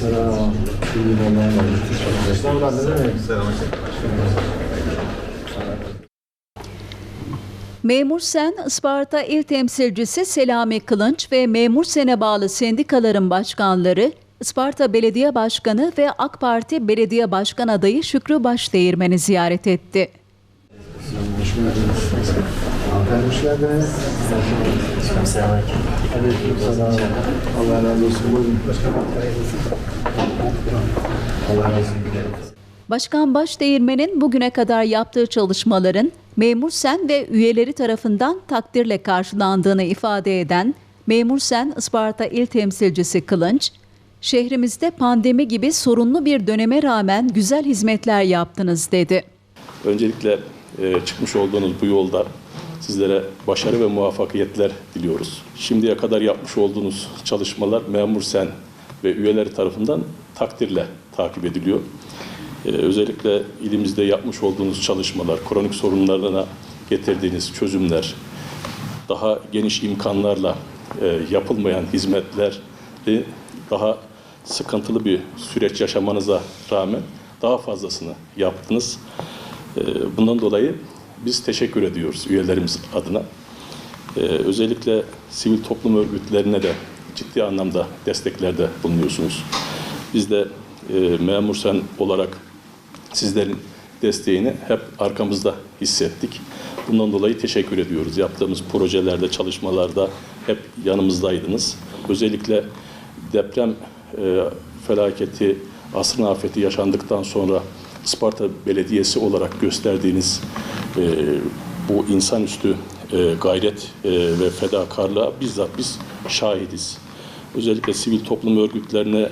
Selam. İyi? Memur Sen, Isparta İl Temsilcisi Selami Kılınç ve Memur Sen'e bağlı sendikaların başkanları, Isparta Belediye Başkanı ve AK Parti Belediye Başkan adayı Şükrü Başdeğirmen'i ziyaret etti. Hoş geldiniz. Hanımefendi hoş geldiniz. Aleyküm selam. Allah razı olsun. Buyurun. Allah razı olsun. Başkan Başdeğirmen'in bugüne kadar yaptığı çalışmaların Memur Sen ve üyeleri tarafından takdirle karşılandığını ifade eden Memur Sen Isparta İl Temsilcisi Kılınç, şehrimizde pandemi gibi sorunlu bir döneme rağmen güzel hizmetler yaptınız dedi. Öncelikle e, çıkmış olduğunuz bu yolda sizlere başarı ve muvaffakiyetler diliyoruz. Şimdiye kadar yapmış olduğunuz çalışmalar Memur Sen ve üyeleri tarafından takdirle takip ediliyor. E, özellikle ilimizde yapmış olduğunuz çalışmalar, kronik sorunlarına getirdiğiniz çözümler, daha geniş imkanlarla e, yapılmayan hizmetleri daha sıkıntılı bir süreç yaşamanıza rağmen daha fazlasını yaptınız. E, bundan dolayı biz teşekkür ediyoruz üyelerimiz adına. E, özellikle sivil toplum örgütlerine de ciddi anlamda desteklerde bulunuyorsunuz. Biz de e, memur sen olarak sizlerin desteğini hep arkamızda hissettik. Bundan dolayı teşekkür ediyoruz. Yaptığımız projelerde, çalışmalarda hep yanımızdaydınız. Özellikle deprem e, felaketi, asrın afeti yaşandıktan sonra Isparta Belediyesi olarak gösterdiğiniz e, bu insanüstü e, gayret e, ve fedakarlığa bizzat biz şahidiz. Özellikle sivil toplum örgütlerine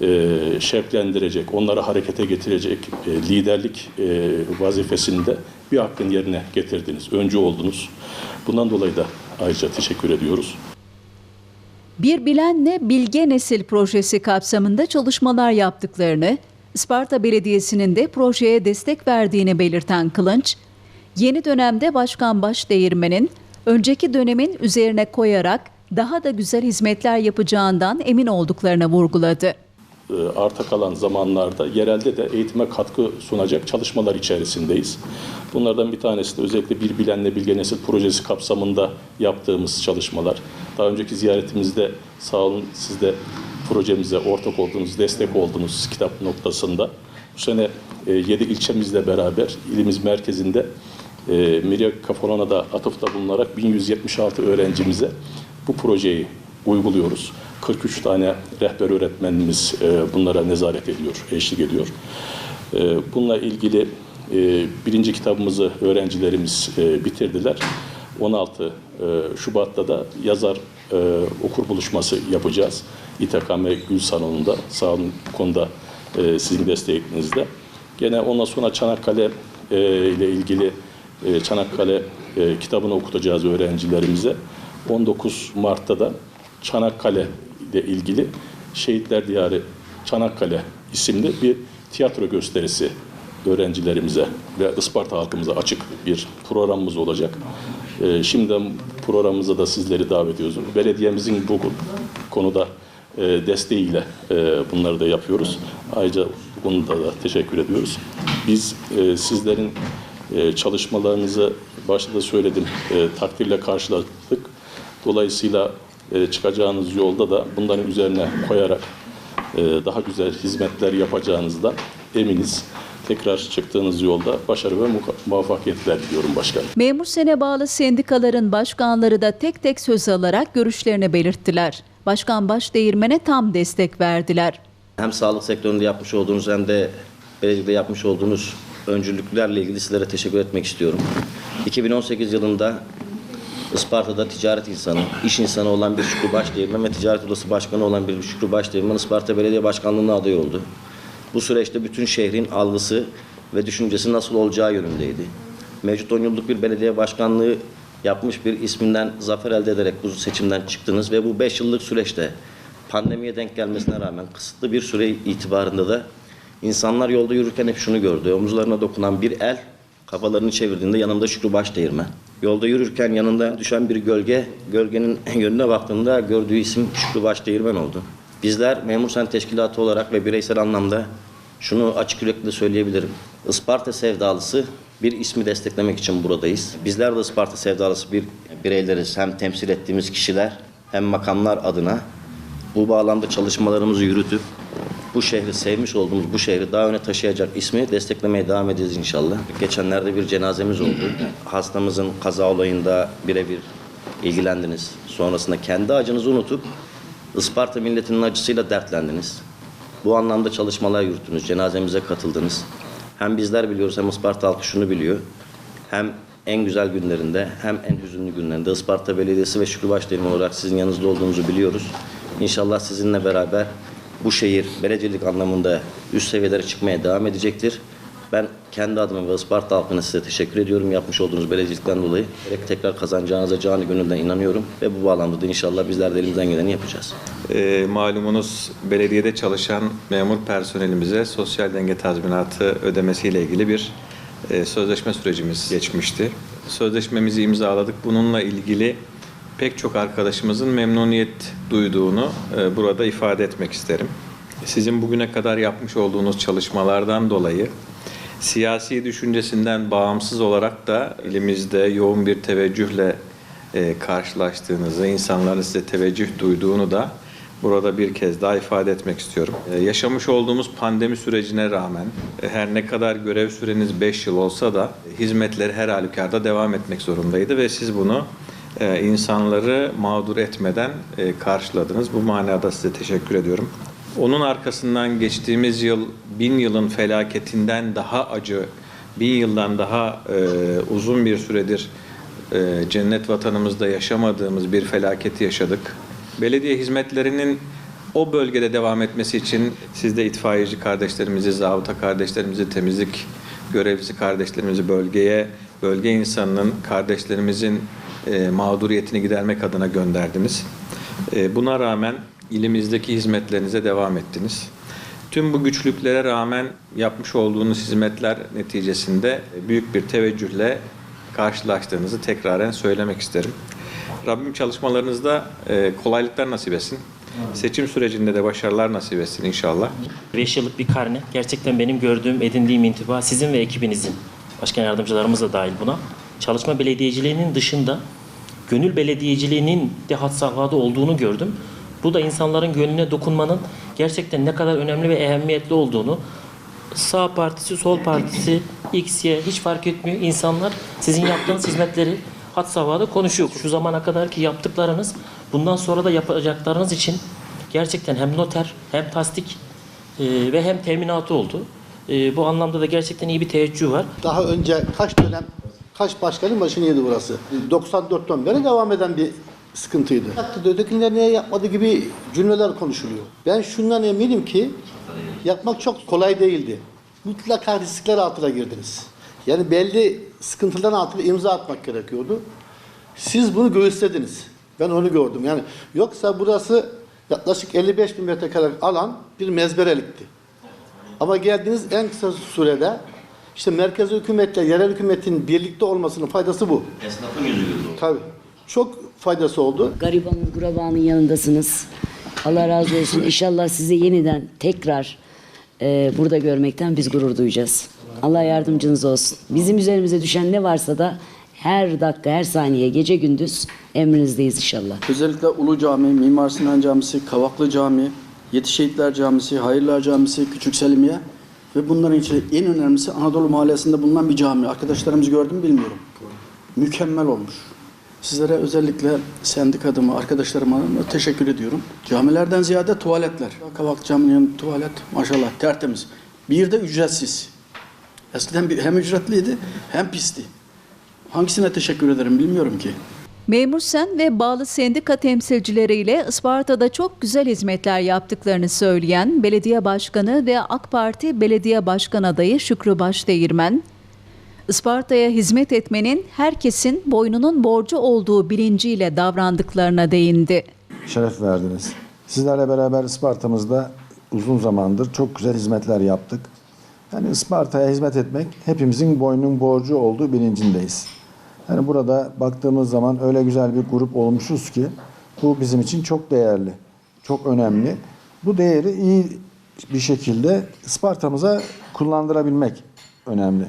e, şevklendirecek, onları harekete getirecek e, liderlik e, vazifesini bir hakkın yerine getirdiniz, öncü oldunuz. Bundan dolayı da ayrıca teşekkür ediyoruz. Bir Bilenle Bilge Nesil projesi kapsamında çalışmalar yaptıklarını, Isparta Belediyesi'nin de projeye destek verdiğini belirten Kılınç, yeni dönemde Başkan Başdeğirmen'in önceki dönemin üzerine koyarak daha da güzel hizmetler yapacağından emin olduklarını vurguladı. E, arta kalan zamanlarda yerelde de eğitime katkı sunacak çalışmalar içerisindeyiz. Bunlardan bir tanesi de özellikle Bir Bilenle Bilge Nesil projesi kapsamında yaptığımız çalışmalar. Daha önceki ziyaretimizde sağ olun siz de projemize ortak olduğunuz, destek olduğunuz kitap noktasında. Bu sene 7 ilçemizle beraber ilimiz merkezinde e, Mirya Kafolona'da atıfta bulunarak 1176 öğrencimize bu projeyi uyguluyoruz. 43 tane rehber öğretmenimiz e, bunlara nezaret ediyor, eşlik ediyor. E, bununla ilgili e, birinci kitabımızı öğrencilerimiz e, bitirdiler. 16 e, Şubat'ta da yazar e, okur buluşması yapacağız. İTKM Gül Salonu'nda. Sağ olun bu konuda e, sizin desteğinizle. Gene ondan sonra Çanakkale e, ile ilgili e, Çanakkale e, kitabını okutacağız öğrencilerimize. 19 Mart'ta da Çanakkale ile ilgili Şehitler Diyarı Çanakkale isimli bir tiyatro gösterisi öğrencilerimize ve Isparta halkımıza açık bir programımız olacak. Ee, şimdiden programımıza da sizleri davet ediyoruz. Belediyemizin bu konuda e, desteğiyle e, bunları da yapıyoruz. Ayrıca bu konuda da teşekkür ediyoruz. Biz e, sizlerin e, çalışmalarınızı başta da söyledim, e, takdirle karşıladık. Dolayısıyla e, çıkacağınız yolda da bunların üzerine koyarak e, daha güzel hizmetler yapacağınızdan eminiz. Tekrar çıktığınız yolda başarı ve muvaffakiyetler diliyorum başkanım. Memur Sen'e bağlı sendikaların başkanları da tek tek söz alarak görüşlerini belirttiler. Başkan Başdeğirmen'e tam destek verdiler. Hem sağlık sektöründe yapmış olduğunuz hem de belediyede yapmış olduğunuz öncülüklerle ilgili sizlere teşekkür etmek istiyorum. 2018 yılında Isparta'da ticaret insanı, iş insanı olan bir Şükrü Başdeğirmen ve ticaret odası başkanı olan bir Şükrü Başdeğirmen Isparta Belediye Başkanlığı'na aday oldu. Bu süreçte bütün şehrin algısı ve düşüncesi nasıl olacağı yönündeydi. Mevcut 10 yıllık bir belediye başkanlığı yapmış bir isminden zafer elde ederek bu seçimden çıktınız ve bu 5 yıllık süreçte pandemiye denk gelmesine rağmen kısıtlı bir süre itibarında da insanlar yolda yürürken hep şunu gördü. Omuzlarına dokunan bir el kafalarını çevirdiğinde yanında Şükrü Başdeğirmen. Yolda yürürken yanında düşen bir gölge, gölgenin yönüne baktığında gördüğü isim Şükrü Başdeğirmen oldu. Bizler Memur Sen Teşkilatı olarak ve bireysel anlamda şunu açık yürekli söyleyebilirim. Isparta sevdalısı bir ismi desteklemek için buradayız. Bizler de Isparta sevdalısı bir bireyleriz. Hem temsil ettiğimiz kişiler hem makamlar adına bu bağlamda çalışmalarımızı yürütüp bu şehri sevmiş olduğumuz bu şehri daha öne taşıyacak ismi desteklemeye devam edeceğiz inşallah. Geçenlerde bir cenazemiz oldu. Hastamızın kaza olayında birebir ilgilendiniz. Sonrasında kendi acınızı unutup Isparta milletinin acısıyla dertlendiniz. Bu anlamda çalışmalar yürüttünüz, cenazemize katıldınız. Hem bizler biliyoruz hem Isparta halkı şunu biliyor. Hem en güzel günlerinde hem en hüzünlü günlerinde Isparta Belediyesi ve Şükrü Başdeğim olarak sizin yanınızda olduğunuzu biliyoruz. İnşallah sizinle beraber bu şehir belediyelik anlamında üst seviyelere çıkmaya devam edecektir. Ben kendi adıma ve Isparta halkına size teşekkür ediyorum yapmış olduğunuz belediyelikten dolayı. Tekrar kazanacağınıza canı gönülden inanıyorum ve bu bağlamda da inşallah bizler de elimizden geleni yapacağız. E, malumunuz belediyede çalışan memur personelimize sosyal denge tazminatı ödemesiyle ilgili bir e, sözleşme sürecimiz geçmişti. Sözleşmemizi imzaladık. Bununla ilgili pek çok arkadaşımızın memnuniyet duyduğunu e, burada ifade etmek isterim. Sizin bugüne kadar yapmış olduğunuz çalışmalardan dolayı siyasi düşüncesinden bağımsız olarak da elimizde yoğun bir teveccühle e, karşılaştığınızı, insanların size teveccüh duyduğunu da burada bir kez daha ifade etmek istiyorum. E, yaşamış olduğumuz pandemi sürecine rağmen e, her ne kadar görev süreniz 5 yıl olsa da e, hizmetleri her halükarda devam etmek zorundaydı ve siz bunu e, insanları mağdur etmeden e, karşıladınız. Bu manada size teşekkür ediyorum. Onun arkasından geçtiğimiz yıl bin yılın felaketinden daha acı, bin yıldan daha e, uzun bir süredir e, cennet vatanımızda yaşamadığımız bir felaketi yaşadık. Belediye hizmetlerinin o bölgede devam etmesi için siz de itfaiyeci kardeşlerimizi, zabıta kardeşlerimizi, temizlik görevlisi kardeşlerimizi bölgeye, bölge insanının, kardeşlerimizin e, mağduriyetini gidermek adına gönderdiniz. E, buna rağmen ilimizdeki hizmetlerinize devam ettiniz. Tüm bu güçlüklere rağmen yapmış olduğunuz hizmetler neticesinde büyük bir teveccühle karşılaştığınızı tekraren söylemek isterim. Rabbim çalışmalarınızda e, kolaylıklar nasip etsin. Seçim sürecinde de başarılar nasip etsin inşallah. 5 yıllık bir karne. Gerçekten benim gördüğüm, edindiğim intiba sizin ve ekibinizin, başkan yardımcılarımız da dahil buna. Çalışma belediyeciliğinin dışında gönül belediyeciliğinin de had safhada olduğunu gördüm. Bu da insanların gönlüne dokunmanın gerçekten ne kadar önemli ve ehemmiyetli olduğunu sağ partisi, sol partisi, X, Y hiç fark etmiyor. İnsanlar sizin yaptığınız hizmetleri had safhada konuşuyor. Şu zamana kadar ki yaptıklarınız bundan sonra da yapacaklarınız için gerçekten hem noter hem tasdik e, ve hem teminatı oldu. E, bu anlamda da gerçekten iyi bir teveccüh var. Daha önce kaç dönem, kaç başkanın başını yedi burası. 94'ten beri devam eden bir sıkıntıydı. Yaptı, ötekiler niye yapmadı gibi cümleler konuşuluyor. Ben şundan eminim ki yapmak çok kolay değildi. Mutlaka riskler altına girdiniz. Yani belli sıkıntıların altına imza atmak gerekiyordu. Siz bunu göğüslediniz. Ben onu gördüm. Yani yoksa burası yaklaşık 55 bin metrekare alan bir mezberelikti. Ama geldiğiniz en kısa sürede işte merkezi hükümetle yerel hükümetin birlikte olmasının faydası bu. Esnafın yüzü güldü. Tabii. Çok faydası oldu. Garibanın, kurabanın yanındasınız. Allah razı olsun. İnşallah sizi yeniden tekrar e, burada görmekten biz gurur duyacağız. Allah yardımcınız olsun. Bizim üzerimize düşen ne varsa da her dakika, her saniye, gece gündüz emrinizdeyiz inşallah. Özellikle Ulu Cami, Mimar Sinan Camisi, Kavaklı Cami, Yetişehitler Camisi, Hayırlar Camisi, Küçük Selimiye ve bunların içinde en önemlisi Anadolu Mahallesi'nde bulunan bir cami. Arkadaşlarımız gördüm mü bilmiyorum. Mükemmel olmuş. Sizlere özellikle sendik adıma, arkadaşlarıma teşekkür ediyorum. Camilerden ziyade tuvaletler. Kavaklı Camii'nin tuvalet maşallah tertemiz. Bir de ücretsiz. Eskiden bir- hem ücretliydi hem pisti. Hangisine teşekkür ederim bilmiyorum ki. Memur Sen ve bağlı sendika temsilcileriyle Isparta'da çok güzel hizmetler yaptıklarını söyleyen Belediye Başkanı ve AK Parti Belediye Başkan adayı Şükrü Başdeğirmen, Isparta'ya hizmet etmenin herkesin boynunun borcu olduğu bilinciyle davrandıklarına değindi. Şeref verdiniz. Sizlerle beraber Isparta'mızda uzun zamandır çok güzel hizmetler yaptık. Yani Isparta'ya hizmet etmek hepimizin boynun borcu olduğu bilincindeyiz. Yani burada baktığımız zaman öyle güzel bir grup olmuşuz ki bu bizim için çok değerli, çok önemli. Bu değeri iyi bir şekilde Isparta'mıza kullandırabilmek önemli.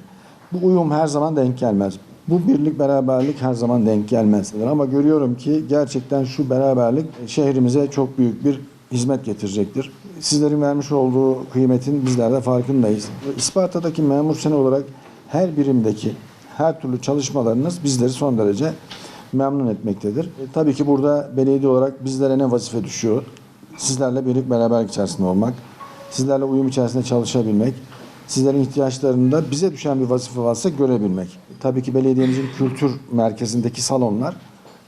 Bu uyum her zaman denk gelmez. Bu birlik beraberlik her zaman denk gelmez. Ama görüyorum ki gerçekten şu beraberlik şehrimize çok büyük bir hizmet getirecektir. Sizlerin vermiş olduğu kıymetin bizler de farkındayız. Isparta'daki memur sene olarak her birimdeki her türlü çalışmalarınız bizleri son derece memnun etmektedir. E, tabii ki burada belediye olarak bizlere ne vazife düşüyor? Sizlerle birlik beraberlik içerisinde olmak, sizlerle uyum içerisinde çalışabilmek, sizlerin ihtiyaçlarında bize düşen bir vazife varsa görebilmek. Tabii ki belediyemizin kültür merkezindeki salonlar,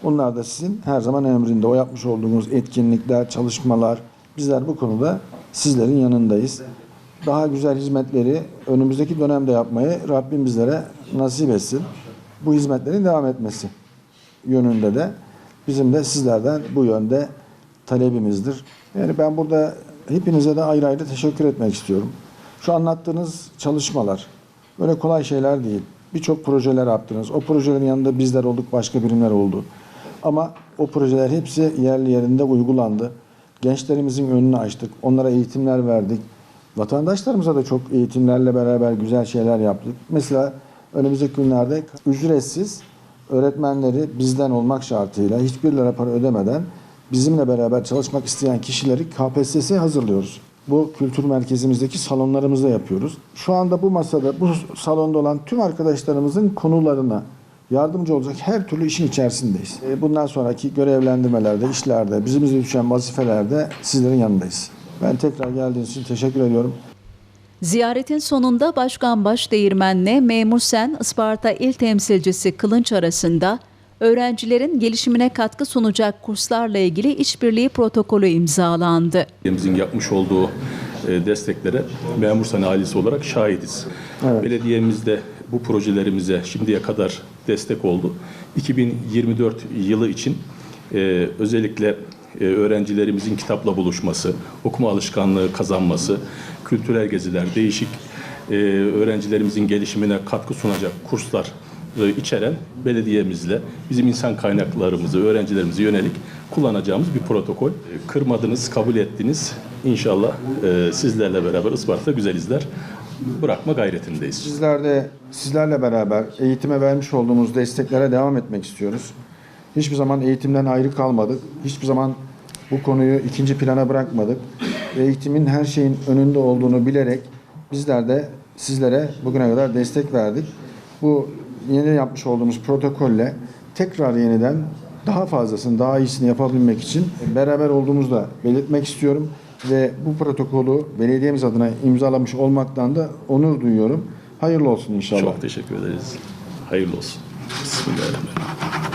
onlar da sizin her zaman emrinde. O yapmış olduğunuz etkinlikler, çalışmalar, bizler bu konuda sizlerin yanındayız. Daha güzel hizmetleri önümüzdeki dönemde yapmayı Rabbim bizlere nasip etsin. Bu hizmetlerin devam etmesi yönünde de bizim de sizlerden bu yönde talebimizdir. Yani ben burada hepinize de ayrı ayrı teşekkür etmek istiyorum. Şu anlattığınız çalışmalar böyle kolay şeyler değil. Birçok projeler yaptınız. O projelerin yanında bizler olduk, başka birimler oldu. Ama o projeler hepsi yerli yerinde uygulandı. Gençlerimizin önünü açtık. Onlara eğitimler verdik. Vatandaşlarımıza da çok eğitimlerle beraber güzel şeyler yaptık. Mesela önümüzdeki günlerde ücretsiz öğretmenleri bizden olmak şartıyla hiçbir lira para ödemeden bizimle beraber çalışmak isteyen kişileri KPSS hazırlıyoruz. Bu kültür merkezimizdeki salonlarımızda yapıyoruz. Şu anda bu masada, bu salonda olan tüm arkadaşlarımızın konularına yardımcı olacak her türlü işin içerisindeyiz. E, Bundan sonraki görevlendirmelerde, işlerde, bizimize düşen vazifelerde sizlerin yanındayız. Ben tekrar geldiğiniz için teşekkür ediyorum. Ziyaretin sonunda Başkan Başdeğirmen'le Memur Sen Isparta İl Temsilcisi Kılınç arasında öğrencilerin gelişimine katkı sunacak kurslarla ilgili işbirliği protokolü imzalandı. Belediyemizin yapmış olduğu e, desteklere memur sanayi ailesi olarak şahidiz. Belediyemiz de bu projelerimize şimdiye kadar destek oldu. 2024 yılı için e, özellikle e, öğrencilerimizin kitapla buluşması, okuma alışkanlığı kazanması, kültürel geziler, değişik e, öğrencilerimizin gelişimine katkı sunacak kurslar e, içeren belediyemizle bizim insan kaynaklarımızı, öğrencilerimize yönelik kullanacağımız bir protokol. Kırmadınız, kabul ettiniz. İnşallah e, sizlerle beraber Isparta güzel izler bırakma gayretindeyiz. Sizler de sizlerle beraber eğitime vermiş olduğumuz desteklere devam etmek istiyoruz. Hiçbir zaman eğitimden ayrı kalmadık. Hiçbir zaman bu konuyu ikinci plana bırakmadık. Eğitimin her şeyin önünde olduğunu bilerek bizler de sizlere bugüne kadar destek verdik. Bu yeni yapmış olduğumuz protokolle tekrar yeniden daha fazlasını, daha iyisini yapabilmek için beraber olduğumuzu da belirtmek istiyorum. Ve bu protokolü belediyemiz adına imzalamış olmaktan da onur duyuyorum. Hayırlı olsun inşallah. Çok teşekkür ederiz. Hayırlı olsun. Bismillahirrahmanirrahim.